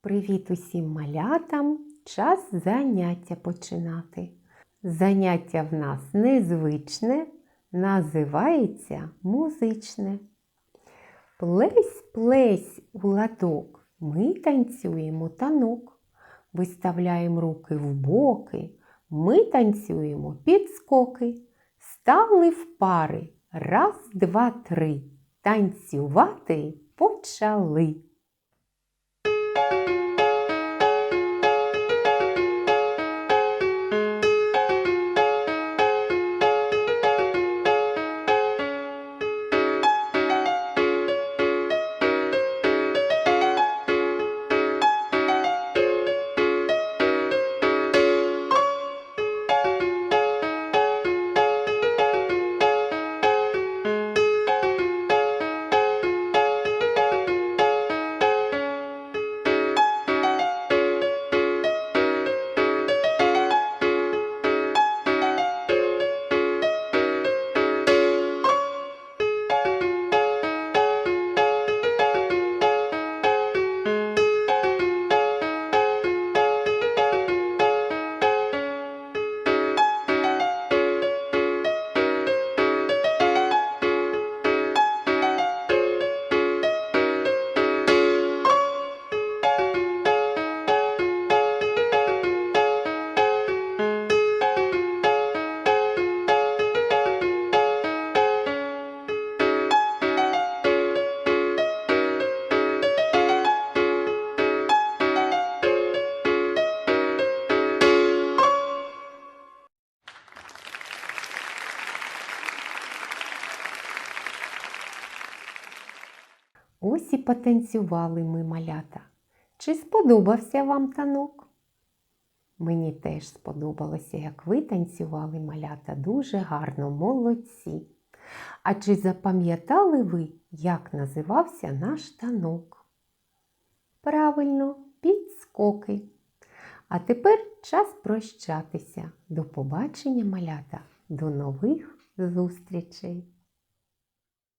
Привіт усім малятам! Час заняття починати. Заняття в нас незвичне, називається музичне. Плесь, плесь у ладок, ми танцюємо танок. Виставляємо руки в боки, ми танцюємо підскоки. Стали в пари. Раз, два, три. Танцювати почали. thank you Ось і потанцювали ми малята. Чи сподобався вам танок? Мені теж сподобалося, як ви танцювали малята дуже гарно, молодці. А чи запам'ятали ви, як називався наш танок? Правильно, підскоки. А тепер час прощатися. До побачення, малята, до нових зустрічей!